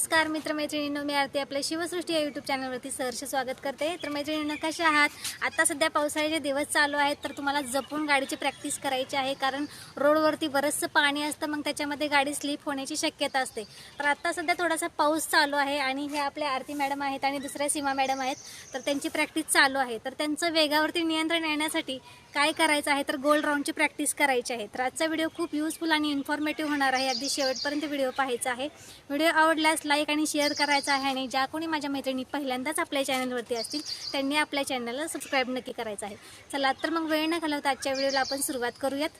नमस्कार मित्रमैत्रिणींनो. मी आरती आपल्या शिवसृष्टी या यूट्यूब चॅनलवरती सहर्ष स्वागत करते. तर मैत्रिणींनो कशा आहात? आता सध्या पावसाळ्याचे दिवस चालू आहेत तर तुम्हाला जपून गाडीची प्रॅक्टिस करायची आहे कारण रोडवरती बरंचसं पाणी असतं मग त्याच्यामध्ये गाडी स्लिप होण्याची शक्यता असते. तर आत्ता सध्या थोडासा पाऊस चालू आहे आणि हे आपल्या आरती मॅडम आहेत आणि दुसऱ्या सीमा मॅडम आहेत तर त्यांची प्रॅक्टिस चालू आहे. तर त्यांचं वेगावरती नियंत्रण येण्यासाठी काय करायचं आहे तर गोल राऊंडची प्रॅक्टिस करायची आहे. तर आजचा व्हिडिओ खूप यूजफुल आणि इन्फॉर्मेटिव्ह होणार आहे. अगदी शेवटपर्यंत व्हिडिओ पाहायचा आहे. व्हिडिओ आवडल्यास लाईक आणि शेअर करायचा आहे आणि ज्या कोणी माझ्या मैत्रिणी पहिल्यांदाच आपल्या चॅनलवरती असतील त्यांनी आपल्या चॅनलला सबस्क्राईब नक्की करायचं आहे. चला तर मग वेळ न घालवता आजच्या व्हिडिओला आपण सुरुवात करूयात.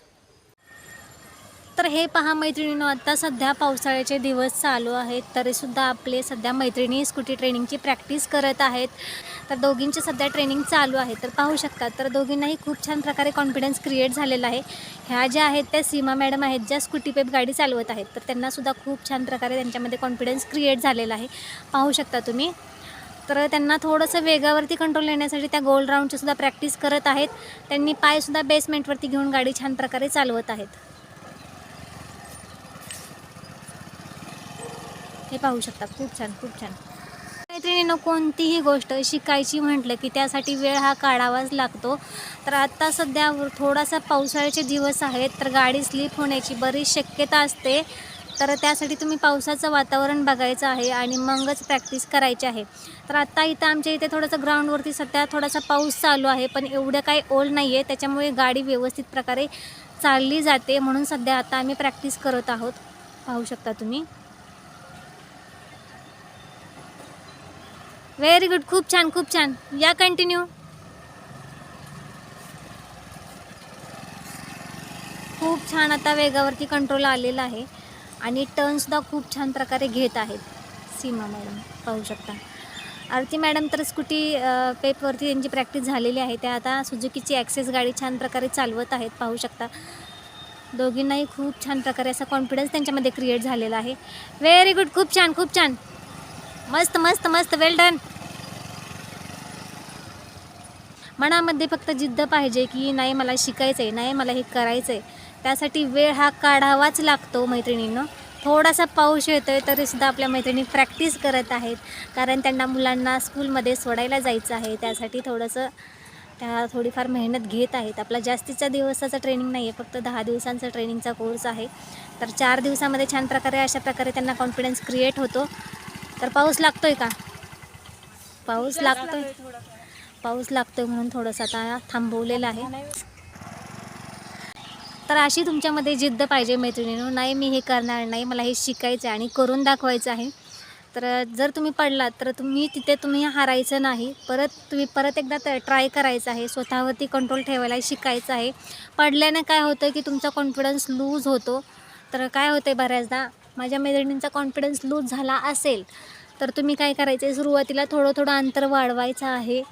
तर हे पहा मैत्रिणीनो आता सध्या पावसाळ्याचे दिवस चालू आहेत तरीसुद्धा आपले सध्या मैत्रिणी स्कूटी ट्रेनिंगची प्रॅक्टिस करत आहेत. तर दोघींचे सध्या ट्रेनिंग चालू आहे. तर पाहू शकता तर दोघींनाही खूप छान प्रकारे कॉन्फिडन्स क्रिएट झालेला आहे. ह्या ज्या आहेत त्या सीमा मॅडम आहेत ज्या स्कूटी पेप गाडी चालवत आहेत तर त्यांनासुद्धा खूप छान प्रकारे त्यांच्यामध्ये कॉन्फिडन्स क्रिएट झालेला आहे. पाहू शकता तुम्ही. तर त्यांना थोडंसं वेगावरती कंट्रोल येण्यासाठी त्या गोल राऊंडचीसुद्धा प्रॅक्टिस करत आहेत. त्यांनी पायसुद्धा बेसमेंटवरती घेऊन गाडी छान प्रकारे चालवत आहेत. हे पाहू शकता. खूप छान खूप छान. मैत्रिणीनं कोणतीही गोष्ट शिकायची म्हटलं की त्यासाठी वेळ हा काढावाच लागतो. तर आत्ता सध्या थोडासा पावसाळ्याचे दिवस आहेत तर गाडी स्लिप होण्याची बरीच शक्यता असते. तर त्यासाठी तुम्ही पावसाचं वातावरण बघायचं आहे आणि मगच प्रॅक्टिस करायची आहे. तर आत्ता इथं आमच्या इथे थोडंसं ग्राउंडवरती सध्या थोडासा पाऊस चालू आहे पण एवढं काही ओल नाही आहे त्याच्यामुळे गाडी व्यवस्थित प्रकारे चालली जाते म्हणून सध्या आता आम्ही प्रॅक्टिस करत आहोत. पाहू शकता तुम्ही. व्हेरी गुड खूप छान खूप छान. या कंटिन्यू खूप छान आता वेगावरती कंट्रोल आलेला आहे. आणि टर्नसुद्धा खूप छान प्रकारे घेत आहेत. सीमा मॅडम पाहू शकता. आरती मॅडम तर स्कूटी पेपवरती त्यांची प्रॅक्टिस झालेली आहे. त्या आता सुजुकीची ॲक्सेस गाडी छान प्रकारे चालवत आहेत. पाहू शकता. दोघींनाही खूप छान प्रकारे असा कॉन्फिडन्स त्यांच्यामध्ये क्रिएट झालेला आहे. व्हेरी गुड खूप छान खूप छान. मस्त मस्त मस्त. वेल डन मनामध्ये फक्त जिद्द पाहिजे की नाही मला शिकायचं आहे नाही मला हे करायचं आहे त्यासाठी वेळ हा काढावाच लागतो मैत्रिणींना. थोडासा पाऊस येतो आहे तरीसुद्धा आपल्या मैत्रिणी प्रॅक्टिस करत आहेत. कारण त्यांना मुलांना स्कूलमध्ये सोडायला जायचं आहे. त्यासाठी थोडंसं त्या थोडीफार मेहनत घेत आहेत. आपला जास्तीचा दिवसाचा ट्रेनिंग नाही आहे फक्त दहा दिवसांचा ट्रेनिंगचा कोर्स आहे. तर चार दिवसामध्ये छान प्रकारे अशा प्रकारे त्यांना कॉन्फिडन्स क्रिएट होतो. तर पाऊस लागतो आहे का? पाऊस लागतोय. पाऊस लागतोय म्हणून थोडंसं आता थांबवलेलं आहे. तर अशी तुमच्यामध्ये जिद्द पाहिजे मैत्रिणीनो. नाही मी हे करणार नाही. मला हे शिकायचं आहे आणि करून दाखवायचं आहे. तर जर तुम्ही पडलात तर तुम्ही तिथे तुम्ही हारायचं नाही. परत तुम्ही परत एकदा ट्राय करायचं आहे. स्वतःवरती कंट्रोल ठेवायला शिकायचं आहे. पडल्याने काय होतं की तुमचा कॉन्फिडन्स लूज होतो. तर काय होतं आहे बऱ्याचदा? माझ्या मैत्रिणींचा कॉन्फिडन्स लूज झाला असेल तर तुम्ही काय करायचं आहे सुरुवातीला थोडं थोडं अंतर वाढवायचं आहे.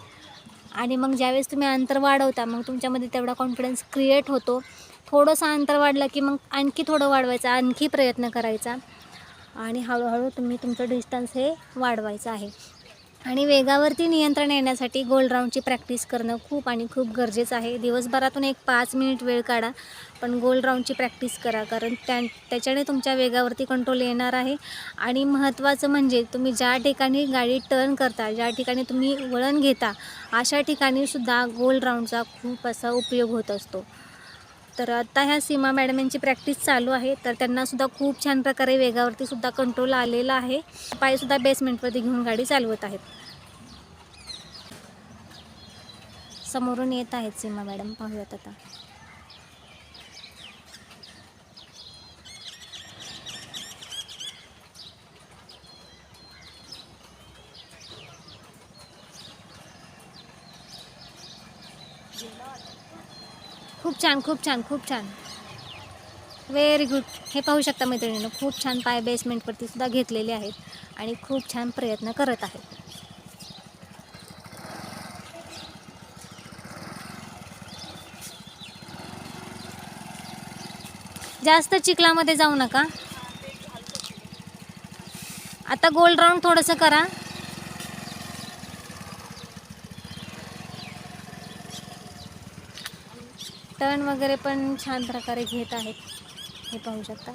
आणि मग ज्यावेळेस तुम्ही अंतर वाढवता मग तुमच्यामध्ये तेवढा कॉन्फिडन्स क्रिएट होतो. थोडंसं अंतर वाढलं की मग आणखी थोडं वाढवायचं आणखी प्रयत्न करायचा. आणि हळूहळू तुम्ही तुमचं डिस्टन्स हे वाढवायचं आहे. आणि वेगावरती नियंत्रण येण्यासाठी गोल राऊंडची प्रॅक्टिस करणं खूप आणि खूप गरजेचं आहे. दिवसभरातून एक पाच मिनिट वेळ काढा पण गोल राऊंडची प्रॅक्टिस करा कारण त्या त्याच्याने तुमच्या वेगावरती कंट्रोल येणार आहे. आणि महत्त्वाचं म्हणजे तुम्ही ज्या ठिकाणी गाडी टर्न करता ज्या ठिकाणी तुम्ही वळण घेता अशा ठिकाणीसुद्धा गोल राऊंडचा खूप असा उपयोग होत असतो. तर आता ह्या सीमा मॅडम यांची प्रॅक्टिस चालू आहे. तर त्यांनासुद्धा खूप छान प्रकारे वेगावरती सुद्धा कंट्रोल आलेला आहे. पायसुद्धा बेसमेंटवरती घेऊन गाडी चालवत आहेत. समोरून येत आहेत सीमा मॅडम. पाहूयात आता. खूप छान खूप छान खूप छान. व्हेरी गुड हे पाहू शकता मैत्रिणीनं खूप छान पाय बेसमेंटवरती सुद्धा घेतलेले आहेत आणि खूप छान प्रयत्न करत आहेत. जास्त चिखलामध्ये जाऊ नका. आता गोल राऊंड थोडंसं करा. टर्न वगैरे पण छान प्रकारे घेत आहेत. हे पाहू शकता.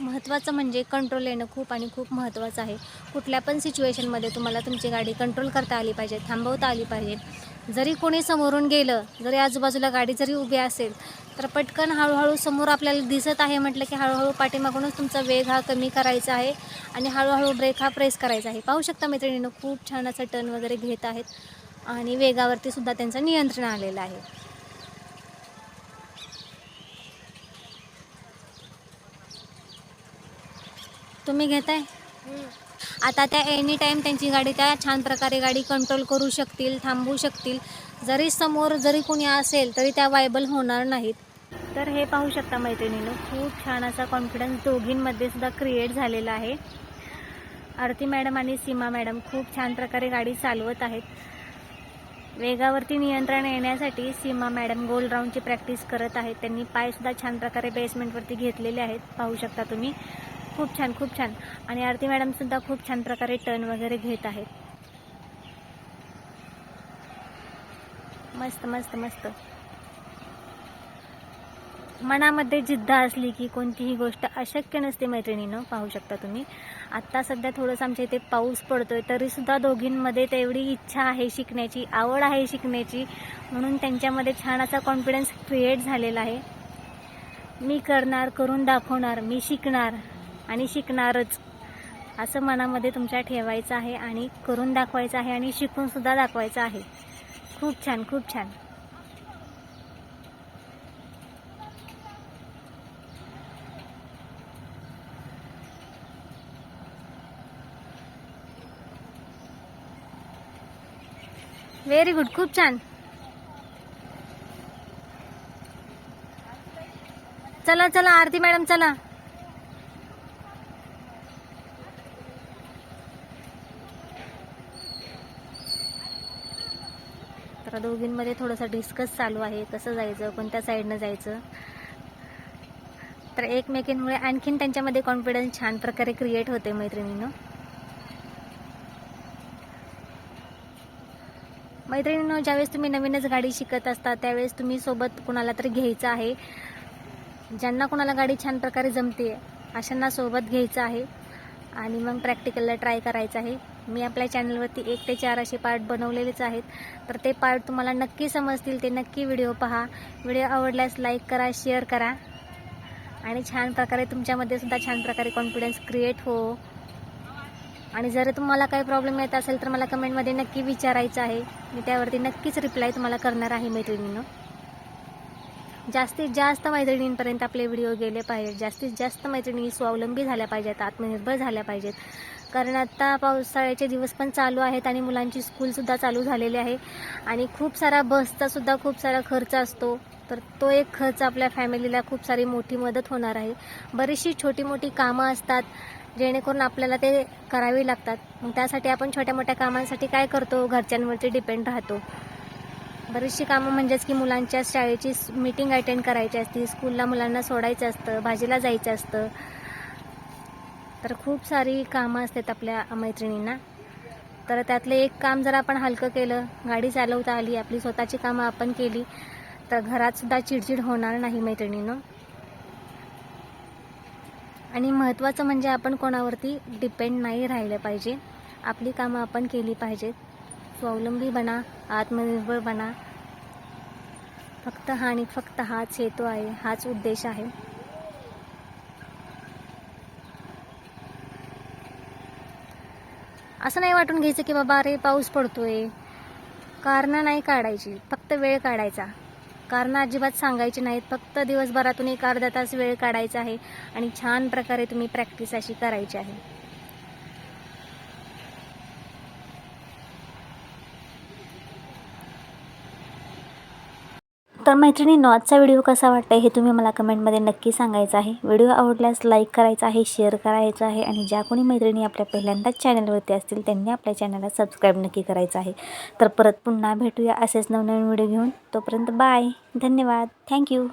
महत्त्वाचं म्हणजे कंट्रोल येणं खूप आणि खूप महत्त्वाचं आहे. कुठल्या पण सिच्युएशनमध्ये तुम्हाला तुमची गाडी कंट्रोल करता आली पाहिजे थांबवता आली पाहिजे. जरी कोणी समोरून गेलं जरी आजूबाजूला गाडी जरी उभी असेल तर पटकन हळूहळू समोर आपल्याला दिसत आहे म्हटलं की हळूहळू पाठीमागूनच तुमचा वेग हा कमी करायचा आहे आणि हळूहळू ब्रेक हा प्रेस करायचा आहे. पाहू शकता मैत्रिणीनं खूप छान असं टर्न वगैरे घेत आहेत आणि वेगावरती सुद्धा त्यांचं नियंत्रण आलेलं आहे. तुम्ही घेताय? आता त्या एनी टाईम त्यांची गाडी त्या छान प्रकारे गाडी कंट्रोल करू शकतील थांबवू शकतील. जरी समोर जरी कोणी असेल तरी त्या वायबल होणार नाहीत. तर हे पाहू शकता मैत्रिणीनं खूप छान असा कॉन्फिडन्स दोघींमध्ये सुद्धा क्रिएट झालेला आहे. आरती मॅडम आणि सीमा मॅडम खूप छान प्रकारे गाडी चालवत आहेत. वेगावरती नियंत्रण येण्यासाठी सीमा मॅडम गोल राऊंडची प्रॅक्टिस करत आहेत. त्यांनी पायसुद्धा छान प्रकारे बेसमेंटवरती घेतलेले आहेत. पाहू शकता तुम्ही. खूप छान खूप छान. आणि आरती मॅडमसुद्धा खूप छान प्रकारे टर्न वगैरे घेत आहेत. मस्त मस्त मस्त. मनामध्ये जिद्द असली की कोणतीही गोष्ट अशक्य नसते मैत्रिणीनं पाहू शकता तुम्ही. आत्ता सध्या थोडंसं आमच्या इथे पाऊस पडतोय तरीसुद्धा दोघींमध्ये तेवढी इच्छा आहे शिकण्याची आवड आहे शिकण्याची. म्हणून त्यांच्यामध्ये छान असा कॉन्फिडन्स क्रिएट झालेला आहे. मी करणार करून दाखवणार मी शिकणार. आणि शिकणारच. असं मनामध्ये तुमच्या ठेवायचं आहे आणि करून दाखवायचं आहे आणि शिकूनसुद्धा दाखवायचं आहे. खूप छान खूप छान. व्हेरी गुड खूप छान. चला चला आरती मॅडम चला. तर दोघींमध्ये थोडंसं डिस्कस चालू आहे कसं जायचं कोणत्या साईडनं जायचं. तर एकमेकींमुळे आणखीन त्यांच्यामध्ये कॉन्फिडन्स छान प्रकारे क्रिएट होते मैत्रिणीनं. मैत्रिणीनं ज्यावेळेस तुम्ही नवीनच गाडी शिकत असता त्यावेळेस तुम्ही सोबत कुणाला तरी घ्यायचं आहे. ज्यांना कुणाला गाडी छान प्रकारे जमते अशांना सोबत घ्यायचं आहे. आणि मग प्रॅक्टिकलला ट्राय करायचं आहे. मी आपल्या चॅनलवरती एक ते चार असे पार्ट बनवलेलेच आहेत. तर ते पार्ट तुम्हाला नक्की समजतील ते नक्की व्हिडिओ पहा. व्हिडिओ आवडल्यास लाईक करा शेअर करा. आणि छान प्रकारे तुमच्यामध्ये सुद्धा छान प्रकारे कॉन्फिडन्स क्रिएट हो. आणि जर तुम्हाला काही प्रॉब्लेम येत असेल तर मला कमेंटमध्ये नक्की विचारायचं आहे. मी त्यावरती नक्कीच रिप्लाय तुम्हाला करणार आहे मैत्रिणीनं. जास्तीत जास्त मैत्रिणींपर्यंत आपले व्हिडिओ गेले पाहिजेत. जास्तीत जास्त मैत्रिणी स्वावलंबी झाल्या पाहिजेत आत्मनिर्भर झाल्या पाहिजेत. कारण आत्ता पावसाळ्याचे दिवस पण चालू आहेत आणि मुलांची स्कूलसुद्धा चालू झालेली आहे. आणि खूप सारा बसचासुद्धा खूप सारा खर्च असतो. तर तो एक खर्च आपल्या फॅमिलीला खूप सारी मोठी मदत होणार आहे. बरीचशी छोटी मोठी कामं असतात जेणेकरून आपल्याला ते करावी लागतात. मग त्यासाठी आपण छोट्या मोठ्या कामांसाठी काय करतो? घरच्यांवरती डिपेंड राहतो. बरीचशी कामं म्हणजेच की मुलांच्या शाळेची मीटिंग अटेंड करायची असते स्कूलला मुलांना सोडायचं असतं भाजीला जायचं असतं. तर खूप सारी कामं असतात आपल्या मैत्रिणींना. तर त्यातलं एक काम जर आपण हलकं केलं गाडी चालवता आली आपली स्वतःची कामं आपण केली तर घरात सुद्धा चिडचिड होणार नाही मैत्रिणीनं. आणि महत्त्वाचं म्हणजे आपण कोणावरती डिपेंड नाही राहिलं पाहिजे. आपली कामं आपण केली पाहिजेत. स्वावलंबी बना आत्मनिर्भर बना. फक्त हा आणि फक्त हाच हेतू आहे हाच उद्देश आहे. असं नाही वाटून घ्यायचं की बाबा अरे पाऊस पडतोय. कारणं नाही काढायची फक्त वेळ काढायचा. कारणं अजिबात सांगायची नाहीत फक्त दिवसभरातून एक अर्धा तास वेळ काढायचा आहे आणि छान प्रकारे तुम्ही प्रॅक्टिस अशी करायची आहे. तर मैत्रिणींनो आजचा व्हिडिओ कसा वाटतं हे तुम्ही मला कमेंटमध्ये नक्की सांगायचं आहे. व्हिडिओ आवडल्यास लाईक करायचा आहे शेअर करायचं आहे आणि ज्या कोणी मैत्रिणी आपल्या पहिल्यांदाच चॅनलवरती असतील त्यांनी आपल्या चॅनलला सबस्क्राईब नक्की करायचं आहे. तर परत पुन्हा भेटूया असेच नवनवीन व्हिडिओ घेऊन. तोपर्यंत बाय धन्यवाद. थँक्यू